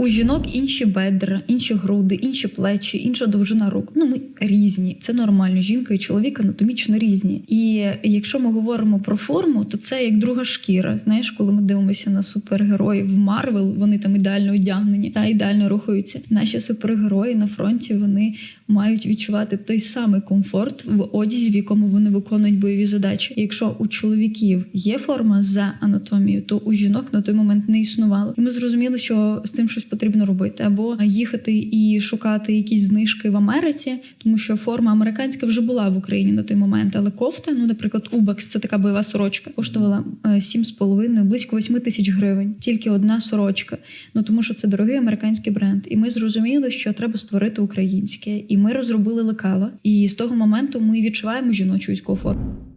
У жінок інші бедра, інші груди, інші плечі, інша довжина рук. Ну ми різні. Це нормально. Жінка і чоловік анатомічно різні. І якщо ми говоримо про форму, то це як друга шкіра. Знаєш, коли ми дивимося на супергероїв в Марвел, вони там ідеально одягнені та ідеально рухаються. Наші супергерої на фронті вони мають відчувати той самий комфорт в одязі, в якому вони виконують бойові задачі. І якщо у чоловіків є форма за анатомією, то у жінок на той момент не існувало. І ми зрозуміли, що з цим щось потрібно робити, або їхати і шукати якісь знижки в Америці, тому що форма американська вже була в Україні на той момент. Але кофта, ну, наприклад, Убекс, це така бойова сорочка, коштувала е, 7,5, близько 8 тисяч гривень. Тільки одна сорочка. Ну тому що це дорогий американський бренд. І ми зрозуміли, що треба створити українське. І ми розробили лекала. І з того моменту ми відчуваємо жіночу військову форму.